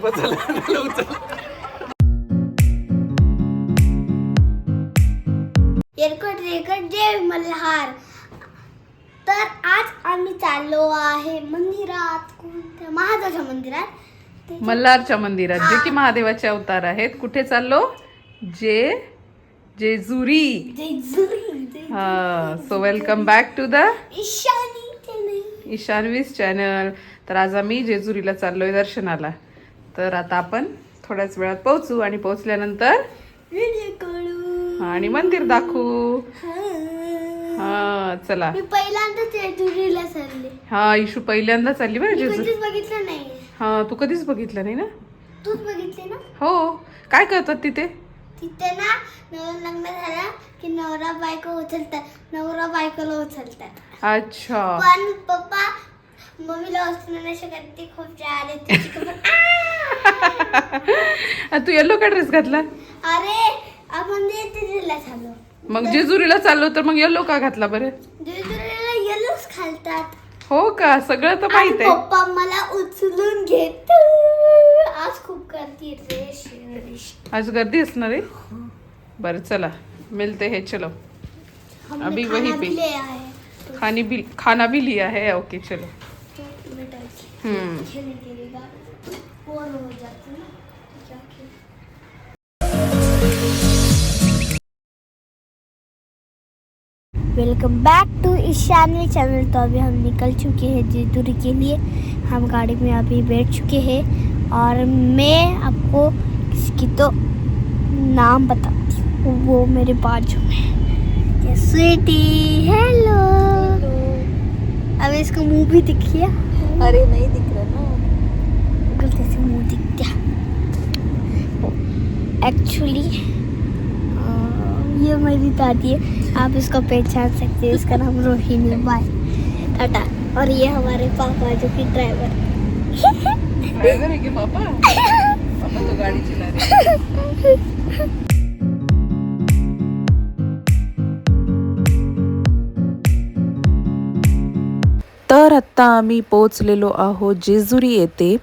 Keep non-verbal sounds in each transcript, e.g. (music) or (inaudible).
बचल त्याला उचल एरकट रेकट जय मल्हार. तर आज आम्ही चाललो आहे मंदिरात कोणत्या? महादेवाच्या मंदिरात. मल्हारच्या मंदिरात जे की महादेवाचे अवतार आहेत. कुठे चाललो? जे जेजुरी. हा so welcome back to the. ईशानवीस channel तर आज आम्ही जेजुरीला चाललोय दर्शनाला. तर आता आपण थोड्याच वेळात पोहोचू आणि पोहोचल्यानंतर आणि मंदिर दाखवू. हा. चला. पहिल्यांदा हा इशू पहिल्यांदा चालली बरं बघितलं नाही हा तू कधीच बघितलं नाही ना? तूच बघितले ना? हो. काय करतात तिथे? तिथे ना लग्न झालं की नवरा बायको उचलतात. नवरा बायकोला उचलतात. अच्छा. पण पप्पा मम्मीला उचलू नाही शकत. ती खूप छान आहे (laughs) तू येल्लो का ड्रेस घातला? अरे आपण जेजुरीला झालो मग जेजुरीला चाललो तर मग येल्लो का घातला बरं? जेजुरीला घालतात. हो का? सगळं तर माहीत आहे. पप्पा मला उचलून घेत. आज खूप गर्दी रे. आज गर्दी असणार आहे? बरं चला. मिलते है चलो. अभी वहीं पे। खानी भी खाना भी लिया है. ओके चलो. खेलने के लिए बोर हो जाती है तो क्या खेल welcome back to Ishani channel तो अभी हम निकल चुके हैं जेजुरी के लिए। हम गाड़ी में अभी बैठ चुके हैं और मैं आपको इसकी तो नाम बताती हूँ वो मेरे बाजू में स्वीटी हेलो अब इसका मुँह भी दिखिए अरे नहीं दिख रहा ना। गलती से मुँह दिख गया। एक्चुअली ये मेरी दादी है। आप इसको पहचान सकते हैं। इसका नाम रोहिणी बाय टाटा और ये हमारे पापा जो कि ड्राइवर ड्राइवर है क्या पापा? पापा तो गाड़ी चला रहे (laughs) आत्ता आम्ही पोचलेलो आहोत जेजुरी येथे.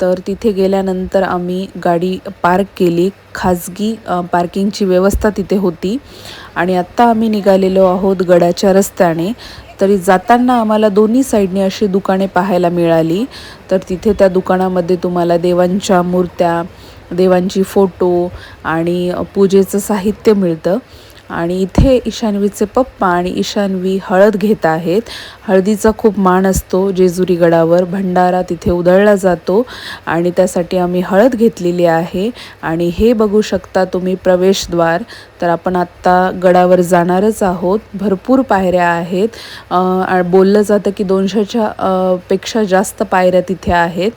तर तिथे गेल्यानंतर आम्ही गाडी पार्क केली. खाजगी पार्किंगची व्यवस्था तिथे होती. आणि आत्ता आम्ही निघालेलो आहोत गडाच्या रस्त्याने. तरी जाताना आम्हाला दोन्ही साईडने अशी दुकाने पाहायला मिळाली. तर तिथे त्या दुकानामध्ये तुम्हाला देवांच्या मूर्त्या देवांची फोटो आणि पूजेचं साहित्य मिळतं. आणि इथे ईशानवीचे पप्पा आणि ईशानवी हळद घेत आहेत. हळदीचा खूप मान असतो जेजुरी गडावर भंडारा तिथे उधळला जातो आणि त्यासाठी आम्ही हळद घेतलेली आहे. आणि हे बघू शकता तुम्ही प्रवेशद्वार. तर आपण आत्ता गडावर जाणारच आहोत. भरपूर पायऱ्या आहेत. बोललं जातं की दोनशेच्या पेक्षा जास्त पायऱ्या तिथे आहेत.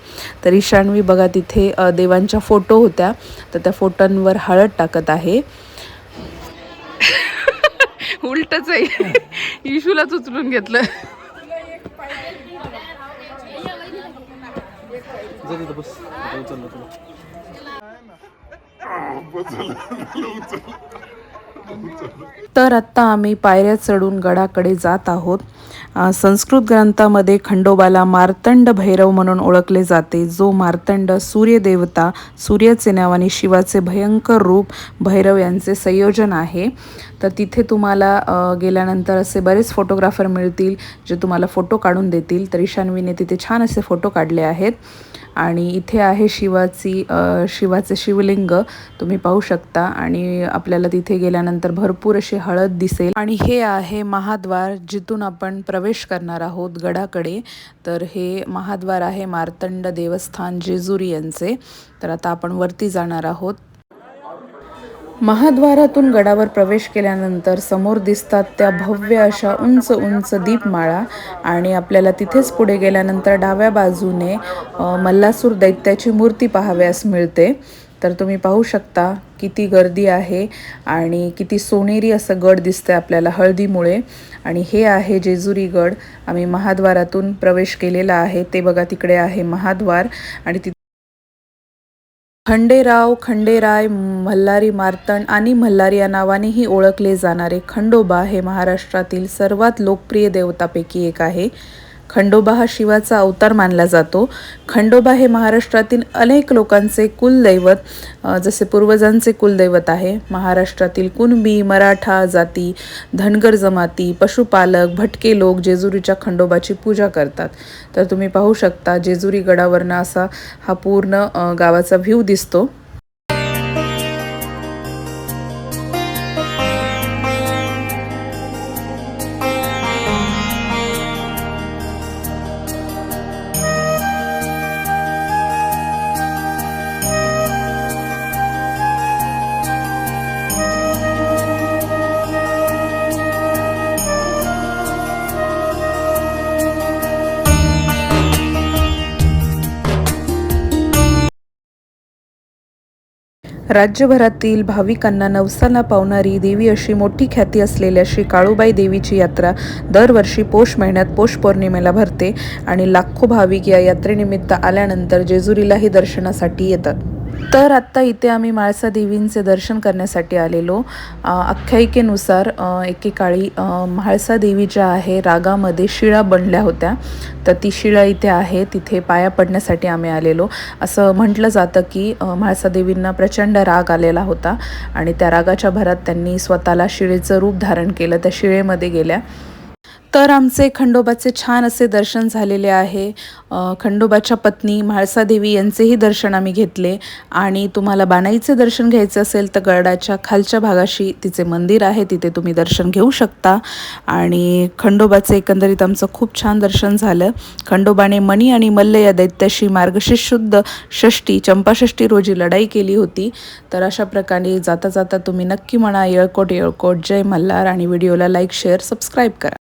तर ईशानवी बघा तिथे देवांच्या फोटो होत्या. तर त्या फोटोंवर हळद टाकत आहे. उलटच आहे. इशूलाच उचलून घेतलं. बस. तर आत्ता आम्ही पायऱ्या चढून गडाकडे जात आहोत. संस्कृत ग्रंथामध्ये खंडोबाला मार्तंड भैरव म्हणून ओळखले जाते. जो मार्तंड सूर्यदेवता सूर्याचे नाव आणि शिवाचे भयंकर रूप भैरव यांचे संयोजन आहे. तर तिथे तुम्हाला गेल्यानंतर असे बरेच फोटोग्राफर मिळतील जे तुम्हाला फोटो काढून देतील. तर ईशानवीने तिथे छान असे फोटो काढले आहेत. आणि इथे आहे शिवाची शिवाचे शिवलिंग. तुम्ही पाहू शकता. आणि आपल्याला तिथे गेल्यानंतर भरपूर अशी हळद दिसेल. आणि हे आहे महाद्वार जिथून आपण प्रवेश करणार आहोत गडाकडे. तर हे महाद्वार आहे मार्तंड देवस्थान जेजुरी यांचे. तर आता आपण वरती जाणार आहोत. महाद्वारातून गडावर प्रवेश केल्यानंतर समोर दिसतात त्या भव्य अशा उंच उंच दीपमाळा. आणि आपल्याला तिथेच पुढे गेल्यानंतर डाव्या बाजूने मल्लासूर दैत्याची मूर्ती पाहाव्यास मिळते. तर तुम्ही पाहू शकता किती गर्दी आहे आणि किती सोनेरी असं गड दिसतंय आपल्याला हळदीमुळे. आणि हे आहे जेजुरी गड. आम्ही महाद्वारातून प्रवेश केलेला आहे. ते बघा तिकडे आहे महाद्वार. आणि तिथे खंडेराव खंडेराय मल्हारी मार्तंड आणि मल्हारी या नावानेही ओळखले जाणारे खंडोबा हे महाराष्ट्रातील सर्वात लोकप्रिय देवतापैकी एक आहे. खंडोबा हा शिवाचा अवतार मानला जातो. खंडोबा हे महाराष्ट्रातील अनेक लोकांचे कुलदैवत जसे पूर्वजांचे कुलदैवत आहे. महाराष्ट्रातील कुणबी मराठा जाती धनगर जमाती पशुपालक भटके लोक जेजुरीच्या खंडोबाची पूजा करतात. तर तुम्ही पाहू शकता जेजुरी गडावरनं असा हा पूर्ण गावाचा व्ह्यू दिसतो. राज्यभरातील भाविकांना नवसाला पावणारी देवी अशी मोठी ख्याती असलेल्या श्री काळूबाई देवीची यात्रा दरवर्षी पौष महिन्यात पौष पौर्णिमेला भरते आणि लाखो भाविक या यात्रेनिमित्त आल्यानंतर जेजुरीलाही दर्शनासाठी येतात. तर आत्ता इथे आम्ही म्हाळसा देवींचे दर्शन करण्यासाठी आलेलो. आख्यायिकेनुसार एकेकाळी म्हाळसा देवी ज्या आहे रागामध्ये शिळा बनल्या होत्या. तर ती शिळा इथे आहे तिथे पाया पडण्यासाठी आम्ही आलेलो. असं म्हटलं जातं की म्हाळसा देवींना प्रचंड राग आलेला होता. आणि त्या रागाच्या भरात त्यांनी स्वतःला शिळेचं रूप धारण केलं त्या शिळेमध्ये गेल्या. तर आमचे खंडोबाचे छान असे दर्शन झालेले आहे. खंडोबाच्या पत्नी म्हाळसादेवी यांचेही दर्शन आम्ही घेतले. आणि तुम्हाला बाणाईचे दर्शन घ्यायचे असेल तर गडाच्या खालच्या भागाशी तिचे मंदिर आहे तिथे तुम्ही दर्शन घेऊ शकता. आणि खंडोबाचे एकंदरीत आमचं खूप छान दर्शन झालं. खंडोबाने मणी आणि मल्ल या दैत्याशी मार्गशीर्ष शुद्ध षष्टी चंपाषष्ठी रोजी लढाई केली होती. तर अशा प्रकारे जाता जाता तुम्ही नक्की म्हणा येळकोट येळकोट जय मल्हार. आणि व्हिडिओला लाईक शेअर सबस्क्राईब करा.